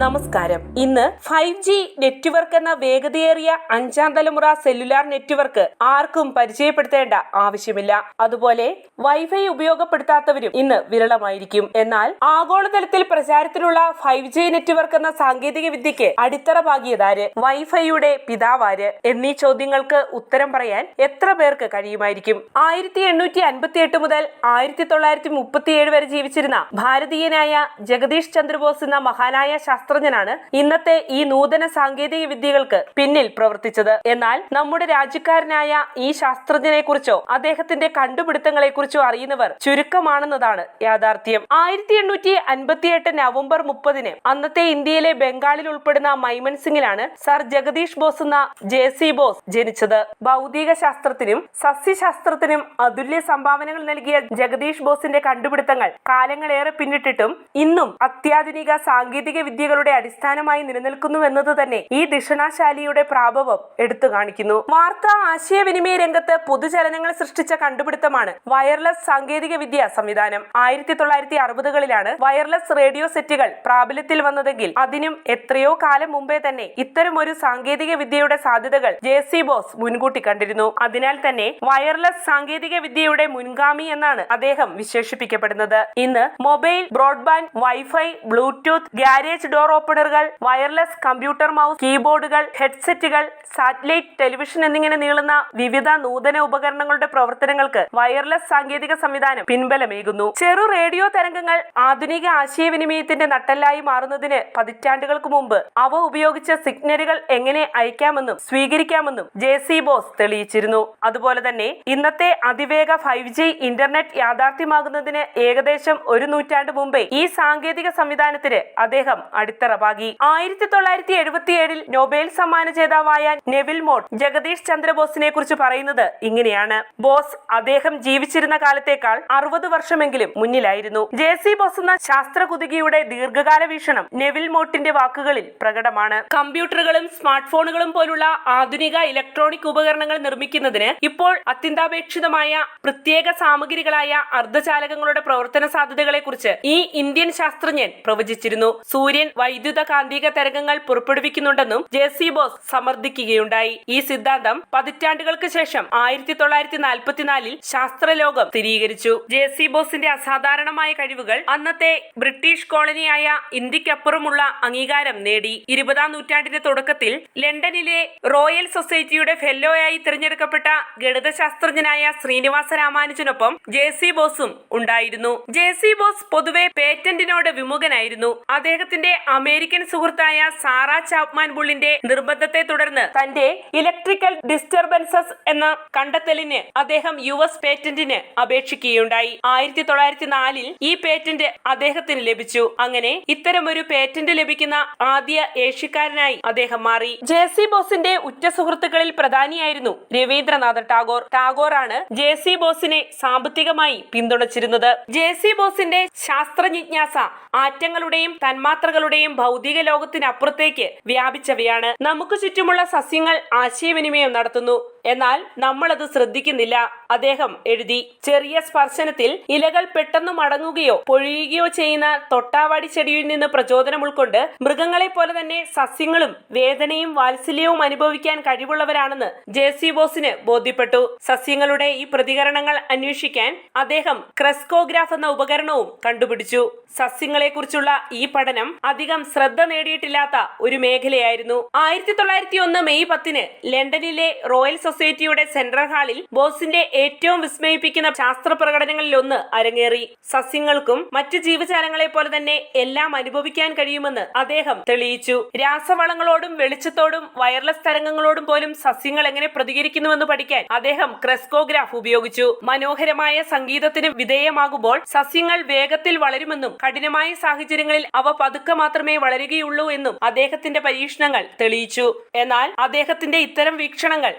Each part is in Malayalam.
നമസ്കാരം. ഇന്ന് ഫൈവ് ജി നെറ്റ്വർക്ക് എന്ന വേഗതയേറിയ അഞ്ചാം തലമുറ സെല്ലുലാർ നെറ്റ്വർക്ക് ആർക്കും പരിചയപ്പെടുത്തേണ്ട ആവശ്യമില്ല. അതുപോലെ വൈഫൈ ഉപയോഗപ്പെടുത്താത്തവരും ഇന്ന് വിരളമായിരിക്കും. എന്നാൽ ആഗോളതലത്തിൽ പ്രചാരത്തിലുള്ള ഫൈവ് ജി നെറ്റ്വർക്ക് എന്ന സാങ്കേതിക വിദ്യക്ക് അടിത്തറ പാകിയതാര്? വൈഫൈയുടെ പിതാവാര്? എന്നീ ചോദ്യങ്ങൾക്ക് ഉത്തരം പറയാൻ എത്ര പേർക്ക് കഴിയുമായിരിക്കും? ആയിരത്തി എണ്ണൂറ്റി അൻപത്തി എട്ട് മുതൽ ആയിരത്തി തൊള്ളായിരത്തി മുപ്പത്തിയേഴ് വരെ ജീവിച്ചിരുന്ന ഭാരതീയനായ ജഗദീഷ് ചന്ദ്രബോസ് എന്ന മഹാനായ ശാസ്ത്രജ്ഞനാണ് ഇന്നത്തെ ഈ നൂതന സാങ്കേതിക വിദ്യകൾക്ക് പിന്നിൽ പ്രവർത്തിച്ചത്. എന്നാൽ നമ്മുടെ രാജ്യക്കാരനായ ഈ ശാസ്ത്രജ്ഞനെ കുറിച്ചോ അദ്ദേഹത്തിന്റെ കണ്ടുപിടുത്തങ്ങളെ കുറിച്ചോ അറിയുന്നവർ ചുരുക്കമാണെന്നതാണ് യാഥാർത്ഥ്യം. ആയിരത്തി എണ്ണൂറ്റി അൻപത്തി എട്ട് നവംബർ മുപ്പതിന് അന്നത്തെ ഇന്ത്യയിലെ ബംഗാളിൽ ഉൾപ്പെടുന്ന മൈമൻ സിംഗിലാണ് സർ ജഗദീഷ് ബോസ് എന്ന ജെ സി ബോസ് ജനിച്ചത്. ഭൗതിക ശാസ്ത്രത്തിനും സസ്യശാസ്ത്രത്തിനും അതുല്യ സംഭാവനകൾ നൽകിയ ജഗദീഷ് ബോസിന്റെ കണ്ടുപിടുത്തങ്ങൾ കാലങ്ങളേറെ പിന്നിട്ടിട്ടും ഇന്നും അത്യാധുനിക സാങ്കേതിക വിദ്യകളുടെ അടിസ്ഥാനമായി നിലനിൽക്കുന്നുവെന്നത് തന്നെ ഈ ദിഷണാശാലിയുടെ പ്രാഭവം എടുത്തു കാണിക്കുന്നു. വാർത്താ ആശയവിനിമയ രംഗത്ത് പൊതുചലനങ്ങൾ സൃഷ്ടിച്ച കണ്ടുപിടുത്തമാണ് വയർലെസ് സാങ്കേതിക വിദ്യ സംവിധാനം. ആയിരത്തി തൊള്ളായിരത്തി അറുപതുകളിലാണ് വയർലെസ് റേഡിയോ സെറ്റുകൾ പ്രാബല്യത്തിൽ വന്നതെങ്കിൽ അതിനും എത്രയോ കാലം മുമ്പേ തന്നെ ഇത്തരം ഒരു സാങ്കേതിക വിദ്യയുടെ സാധ്യതകൾ ജെ സി ബോസ് മുൻകൂട്ടി കണ്ടിരുന്നു. അതിനാൽ തന്നെ വയർലെസ് സാങ്കേതിക വിദ്യയുടെ മുൻഗാമി എന്നാണ് അദ്ദേഹം വിശേഷിപ്പിക്കപ്പെടുന്നത്. ഇന്ന് mobile broadband wifi Bluetooth garage door ഓപ്പണറുകൾ wireless computer mouse കീബോർഡുകൾ ഹെഡ്സെറ്റുകൾ സാറ്റലൈറ്റ് ടെലിവിഷൻ എന്നിങ്ങനെ നീളുന്ന വിവിധ നൂതന ഉപകരണങ്ങളുടെ പ്രവർത്തനങ്ങൾക്ക് വയർലെസ് സാങ്കേതിക സംവിധാനം പിൻബലമേകുന്നു. ചെറു റേഡിയോ തരംഗങ്ങൾ ആധുനിക ആശയവിനിമയത്തിന്റെ നട്ടെല്ലായി മാറുന്നതിന് പതിറ്റാണ്ടുകൾക്ക് മുമ്പ് അവ ഉപയോഗിച്ച സിഗ്നലുകൾ എങ്ങനെ അയക്കാമെന്നും സ്വീകരിക്കാമെന്നും ജെ സി ബോസ് തെളിയിച്ചിരുന്നു. അതുപോലെ തന്നെ ഇന്നത്തെ അതിവേഗ ഫൈവ് ജി ഇന്റർനെറ്റ് യാഥാർത്ഥ്യമാകുന്നതിന് ഏകദേശം ഒരു നൂറ്റാണ്ട് മുമ്പേ ഈ സാങ്കേതിക സംവിധാനത്തിന് അദ്ദേഹം അടിത്തറ പാകി ആയിരത്തി തൊള്ളായിരത്തി എഴുപത്തിയേഴിൽ നൊബേൽ സമ്മാന ജേതാവായ നെവിൽ മോട്ട് ജഗദീഷ് ചന്ദ്രബോസിനെ കുറിച്ച് പറയുന്നത് ഇങ്ങനെയാണ്. ബോസ് അദ്ദേഹം ജീവിച്ചിരുന്ന കാലത്തേക്കാൾ അറുപത് വർഷമെങ്കിലും മുന്നിലായിരുന്നു. ജെ സി ബോസ് എന്ന ശാസ്ത്ര കുതുകിയുടെ ദീർഘകാല വീക്ഷണം നെവിൽ മോട്ടിന്റെ വാക്കുകളിൽ പ്രകടമാണ്. കമ്പ്യൂട്ടറുകളും സ്മാർട്ട് ഫോണുകളും പോലുള്ള ആധുനിക ഇലക്ട്രോണിക് ഉപകരണങ്ങൾ നിർമ്മിക്കുന്നതിന് ഇപ്പോൾ അത്യന്താപേക്ഷിതമായ പ്രത്യേക സാമഗ്രികളായ അർദ്ധചാലകങ്ങളുടെ പ്രവർത്തന സാധ്യതകളെ കുറിച്ച് ഈ ഇന്ത്യൻ ശാസ്ത്രജ്ഞൻ പ്രവചിച്ചിരുന്നു. സൂര്യൻ വൈദ്യുത കാന്തിക തരംഗങ്ങൾ പുറപ്പെടുവിക്കുന്നുണ്ടെന്നും ജെ സി ബോസ് സമർത്ഥിക്കുകയുണ്ടായി ഈ സിദ്ധാന്തം പതിറ്റാണ്ടുകൾക്ക് ശേഷം ആയിരത്തി തൊള്ളായിരത്തി നാൽപ്പത്തിനാലിൽ ശാസ്ത്രലോകം സ്ഥിരീകരിച്ചു. ജെ സി ബോസിന്റെ അസാധാരണമായ കഴിവുകൾ അന്നത്തെ ബ്രിട്ടീഷ് കോളനിയായ ഇന്ത്യക്കപ്പുറമുള്ള അംഗീകാരം നേടി. ഇരുപതാം നൂറ്റാണ്ടിന്റെ തുടക്കത്തിൽ ലണ്ടനിലെ റോയൽ സൊസൈറ്റിയുടെ ഫെല്ലോയായി തിരഞ്ഞെടുക്കപ്പെട്ട ഗണിതശാസ്ത്രജ്ഞനായ ശ്രീനിവാസ രാമാനുജനൊപ്പം ജെ സി ബോസും ഉണ്ടായിരുന്നു. ജെ സി ബോസ് പൊതുവെ പേറ്റന്റിനോട് വിമുഖനായിരുന്നു. അദ്ദേഹത്തിന്റെ അമേരിക്കൻ സുഹൃത്തായ സാറ ചാപ്മാൻ ബുള്ളിന്റെ നിർബന്ധത്തെ തുടർന്ന് തന്റെ ഇലക്ട്രിക്കൽ ഡിസ്റ്റർബൻസസ് എന്ന കണ്ടെത്തലിന് അദ്ദേഹം യു എസ് പേറ്റന്റിന് അപേക്ഷിക്കുകയുണ്ടായി. ആയിരത്തി തൊള്ളായിരത്തി നാലിൽ ഈ പേറ്റന്റ് അദ്ദേഹത്തിന് ലഭിച്ചു. അങ്ങനെ ഇത്തരമൊരു പേറ്റന്റ് ലഭിക്കുന്ന ആദ്യ ഏഷ്യക്കാരനായി അദ്ദേഹം മാറി. ജെ സി ബോസിന്റെ ഉറ്റ സുഹൃത്തുക്കളിൽ പ്രധാനിയായിരുന്നു രവീന്ദ്രനാഥ ടാഗോർ. ടാഗോറാണ് ജെ സി ബോസിനെ സാമ്പത്തികമായി പിന്തുണച്ചിരുന്നത്. ജെ സി ബോസിന്റെ ശാസ്ത്ര ജിജ്ഞാസ ആറ്റങ്ങളുടെയും തന്മാത്രകളുടെയും ഭൗതിക ലോകത്തിനപ്പുറത്തേക്ക് വ്യാപിച്ചവയാണ്. നമുക്ക് ചുറ്റുമുള്ള സസ്യങ്ങൾ ആശയവിനിമയം നടത്തുന്നു. എന്നാൽ നമ്മളത് ശ്രദ്ധിക്കുന്നില്ല. അദ്ദേഹം എഴുതി ചെറിയ സ്പർശനത്തിൽ ഇലകൾ പെട്ടെന്ന് മടങ്ങുകയോ പൊഴിയുകയോ ചെയ്യുന്ന തൊട്ടാവാടി ചെടിയിൽ നിന്ന് പ്രചോദനം ഉൾക്കൊണ്ട് മൃഗങ്ങളെ പോലെ തന്നെ സസ്യങ്ങളും വേദനയും വാത്സല്യവും അനുഭവിക്കാൻ കഴിവുള്ളവരാണെന്ന് ജെ സി ബോസിന് ബോധ്യപ്പെട്ടു. സസ്യങ്ങളുടെ ഈ പ്രതികരണങ്ങൾ അന്വേഷിക്കാൻ അദ്ദേഹം ക്രെസ്കോഗ്രാഫ് എന്ന ഉപകരണവും കണ്ടുപിടിച്ചു. സസ്യങ്ങളെക്കുറിച്ചുള്ള ഈ പഠനം അധികം ശ്രദ്ധ നേടിയിട്ടില്ലാത്ത ഒരു മേഖലയായിരുന്നു. ആയിരത്തി തൊള്ളായിരത്തി ഒന്ന് മെയ് പത്തിന് ലണ്ടനിലെ റോയൽ സൊസൈറ്റിയുടെ സെൻട്രൽ ഹാളിൽ ബോസിന്റെ ഏറ്റവും വിസ്മയിപ്പിക്കുന്ന ശാസ്ത്ര പ്രകടനങ്ങളിൽ ഒന്ന് അരങ്ങേറി. സസ്യങ്ങൾക്കും മറ്റ് ജീവജാലങ്ങളെ പോലെ തന്നെ എല്ലാം അനുഭവിക്കാൻ കഴിയുമെന്ന് അദ്ദേഹം തെളിയിച്ചു. രാസവളങ്ങളോടും വെളിച്ചത്തോടും വയർലെസ് തരംഗങ്ങളോടും പോലും സസ്യങ്ങൾ എങ്ങനെ പ്രതികരിക്കുന്നുവെന്ന് പഠിക്കാൻ അദ്ദേഹം ക്രെസ്കോഗ്രാഫ് ഉപയോഗിച്ചു. മനോഹരമായ സംഗീതത്തിന് വിധേയമാകുമ്പോൾ സസ്യങ്ങൾ വേഗത്തിൽ വളരുമെന്നും കഠിനമായ സാഹചര്യങ്ങളിൽ അവ പതുക്കെ മാത്രമേ വളരുകയുള്ളൂ എന്നും അദ്ദേഹത്തിന്റെ പരീക്ഷണങ്ങൾ തെളിയിച്ചു. എന്നാൽ അദ്ദേഹത്തിന്റെ ഇത്തരം വീക്ഷണങ്ങൾ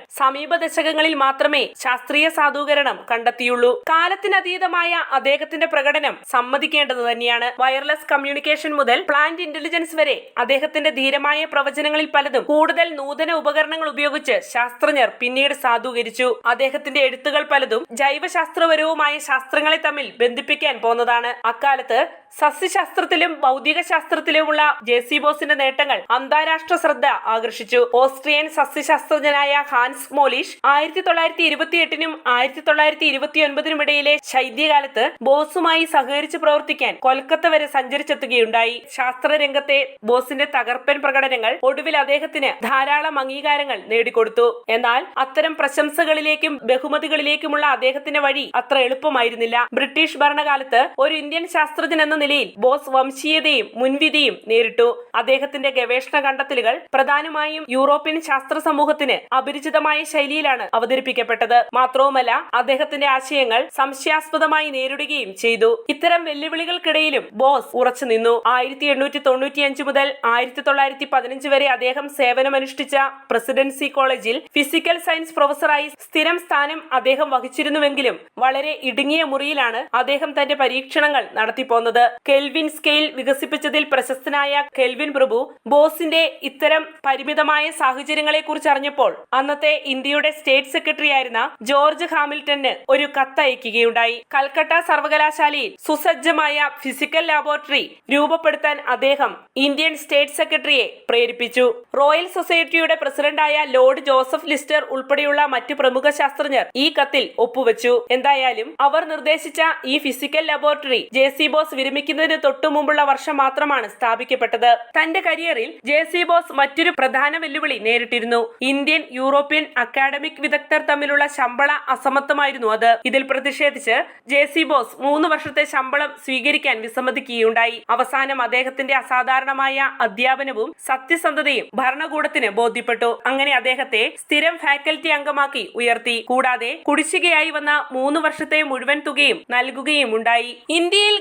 സമീപ ദശകങ്ങളിൽ മാത്രമേ ശാസ്ത്രീയ സാധൂകരണം കണ്ടെത്തിയുള്ളൂ. കാലത്തിനതീതമായ അദ്ദേഹത്തിന്റെ പ്രകടനം സമ്മതിക്കേണ്ടത് തന്നെയാണ്. വയർലെസ് കമ്മ്യൂണിക്കേഷൻ മുതൽ പ്ലാന്റ് ഇന്റലിജൻസ് വരെ അദ്ദേഹത്തിന്റെ ധീരമായ പ്രവചനങ്ങളിൽ പലതും കൂടുതൽ നൂതന ഉപകരണങ്ങൾ ഉപയോഗിച്ച് ശാസ്ത്രജ്ഞർ പിന്നീട് സാധൂകരിച്ചു. അദ്ദേഹത്തിന്റെ എഴുത്തുകൾ പലതും ജൈവശാസ്ത്രപരവുമായ ശാസ്ത്രങ്ങളെ തമ്മിൽ ബന്ധിപ്പിക്കാൻ പോന്നതാണ്. അക്കാലത്ത് സസ്യശാസ്ത്രത്തിലും ഭൗതിക ശാസ്ത്രത്തിലുമുള്ള ജെ സി ബോസിന്റെ നേട്ടങ്ങൾ അന്താരാഷ്ട്ര ശ്രദ്ധ ആകർഷിച്ചു. ഓസ്ട്രിയൻ സസ്യശാസ്ത്രജ്ഞനായ ഹാൻസ് മോലിഷ് ആയിരത്തി തൊള്ളായിരത്തി ഇരുപത്തി എട്ടിനും ആയിരത്തി തൊള്ളായിരത്തി ഇരുപത്തി ഒൻപതിനും ഇടയിലെ ശൈത്യകാലത്ത് ബോസുമായി സഹകരിച്ച് പ്രവർത്തിക്കാൻ കൊൽക്കത്ത വരെ സഞ്ചരിച്ചെത്തുകയുണ്ടായി. ശാസ്ത്രരംഗത്തെ ബോസിന്റെ തകർപ്പൻ പ്രകടനങ്ങൾ ഒടുവിൽ അദ്ദേഹത്തിന് ധാരാളം അംഗീകാരങ്ങൾ നേടിക്കൊടുത്തു. എന്നാൽ അത്തരം പ്രശംസകളിലേക്കും ബഹുമതികളിലേക്കുമുള്ള അദ്ദേഹത്തിന്റെ വഴി അത്ര എളുപ്പമായിരുന്നില്ല. ബ്രിട്ടീഷ് ഭരണകാലത്ത് ഒരു ഇന്ത്യൻ ശാസ്ത്രജ്ഞൻ എന്ന നിലയിൽ ബോസ് വംശീയതയും മുൻവിധിയും നേരിട്ടു. അദ്ദേഹത്തിന്റെ ഗവേഷണ കണ്ടെത്തലുകൾ പ്രധാനമായും യൂറോപ്യൻ ശാസ്ത്ര സമൂഹത്തിന് അപരിചിതമായ ശൈലിയിലാണ് അവതരിപ്പിക്കപ്പെട്ടത്. മാത്രവുമല്ല അദ്ദേഹത്തിന്റെ ആശയങ്ങൾ സംശയാസ്പദമായി നേരിടുകയും ചെയ്തു. ഇത്തരം വെല്ലുവിളികൾക്കിടയിലും ബോസ് ഉറച്ചു നിന്നു. ആയിരത്തി എണ്ണൂറ്റി മുതൽ ആയിരത്തി തൊള്ളായിരത്തി പതിനഞ്ച് വരെ അദ്ദേഹം സേവനമനുഷ്ഠിച്ച പ്രസിഡൻസി കോളേജിൽ ഫിസിക്കൽ സയൻസ് പ്രൊഫസറായി സ്ഥിരം സ്ഥാനം അദ്ദേഹം വഹിച്ചിരുന്നുവെങ്കിലും വളരെ ഇടുങ്ങിയ മുറിയിലാണ് അദ്ദേഹം തന്റെ പരീക്ഷണങ്ങൾ നടത്തിപ്പോന്നത്. കെൽവിൻ സ്കെയിൽ വികസിപ്പിച്ചതിൽ പ്രശസ്തനായ കെൽവിൻ പ്രഭു ബോസിന്റെ ഇത്തരം പരിമിതമായ സാഹചര്യങ്ങളെ കുറിച്ച് അറിഞ്ഞപ്പോൾ അന്നത്തെ ഇന്ത്യയുടെ സ്റ്റേറ്റ് സെക്രട്ടറി ആയിരുന്ന ജോർജ് ഹാമിൽട്ടന് ഒരു കത്തയക്കുകയുണ്ടായി. കൽക്കട്ട സർവകലാശാലയിൽ സുസജ്ജമായ ഫിസിക്കൽ ലാബോറട്ടറി രൂപപ്പെടുത്താൻ അദ്ദേഹം ഇന്ത്യൻ സ്റ്റേറ്റ് സെക്രട്ടറിയെ പ്രേരിപ്പിച്ചു. റോയൽ സൊസൈറ്റിയുടെ പ്രസിഡന്റായ ലോർഡ് ജോസഫ് ലിസ്റ്റർ ഉൾപ്പെടെയുള്ള മറ്റു പ്രമുഖ ശാസ്ത്രജ്ഞർ ഈ കത്തിൽ ഒപ്പുവെച്ചു. എന്തായാലും അവർ നിർദ്ദേശിച്ച ഈ physical laboratory J C Bose വിരമിക്കുന്നതിന് തൊട്ടു മുമ്പുള്ള വർഷം മാത്രമാണ് സ്ഥാപിക്കപ്പെട്ടത്. തന്റെ കരിയറിൽ ജെ സി ബോസ് മറ്റൊരു പ്രധാന വെല്ലുവിളി നേരിട്ടിരുന്നു. ഇന്ത്യൻ യൂറോപ്യൻ അക്കാഡമിക് വിദഗ്ധർ തമ്മിലുള്ള ശമ്പള അസമത്വമായിരുന്നു അത്. ഇതിൽ പ്രതിഷേധിച്ച് ജെ സി ബോസ് മൂന്ന് വർഷത്തെ ശമ്പളം സ്വീകരിക്കാൻ വിസമ്മതിക്കുകയുണ്ടായി. അവസാനം അദ്ദേഹത്തിന്റെ അസാധാരണമായ അധ്യാപനവും സത്യസന്ധതയും ഭരണകൂടത്തിന് ബോധ്യപ്പെട്ടു. അങ്ങനെ അദ്ദേഹത്തെ സ്ഥിരം ഫാക്കൽറ്റി അംഗമാക്കി ഉയർത്തി. കൂടാതെ കുടിശ്ശികയായി വന്ന മൂന്ന് വർഷത്തെ മുഴുവൻ തുകയും നൽകുകയും ഉണ്ടായി ഇന്ത്യയിൽ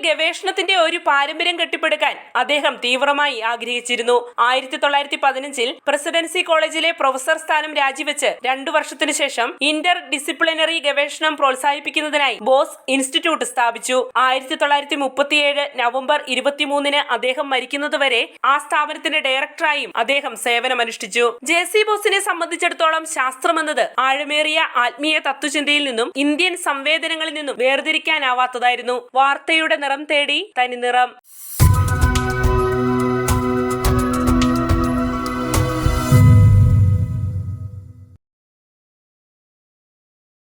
ഗവേഷണത്തിന്റെ ഒരു പാരമ്പര്യം കെട്ടിപ്പടുക്കാൻ അദ്ദേഹം തീവ്രമായി ആഗ്രഹിച്ചിരുന്നു. ആയിരത്തി തൊള്ളായിരത്തി പതിനഞ്ചിൽ പ്രസിഡൻസി കോളേജിലെ പ്രൊഫസർ സ്ഥാനം രാജിവെച്ച് രണ്ടു വർഷത്തിനു ശേഷം ഇന്റർ ഡിസിപ്ലിനറി ഗവേഷണം പ്രോത്സാഹിപ്പിക്കുന്നതിനായി ബോസ് ഇൻസ്റ്റിറ്റ്യൂട്ട് സ്ഥാപിച്ചു. ആയിരത്തി തൊള്ളായിരത്തി മുപ്പത്തിയേഴ് നവംബർ ഇരുപത്തിമൂന്നിന് അദ്ദേഹം മരിക്കുന്നതുവരെ ആ സ്ഥാപനത്തിന്റെ ഡയറക്ടറായും അദ്ദേഹം സേവനമനുഷ്ഠിച്ചു. ജെ സി ബോസിനെ സംബന്ധിച്ചിടത്തോളം ശാസ്ത്രമെന്നത് ആഴമേറിയ ആത്മീയ തത്വചിന്തയിൽ നിന്നും ഇന്ത്യൻ സംവേദനങ്ങളിൽ നിന്നും വേർതിരിക്കാനാവാത്തതായിരുന്നു. വാർത്തയുടെ നിറം തേടി തനി നിറം.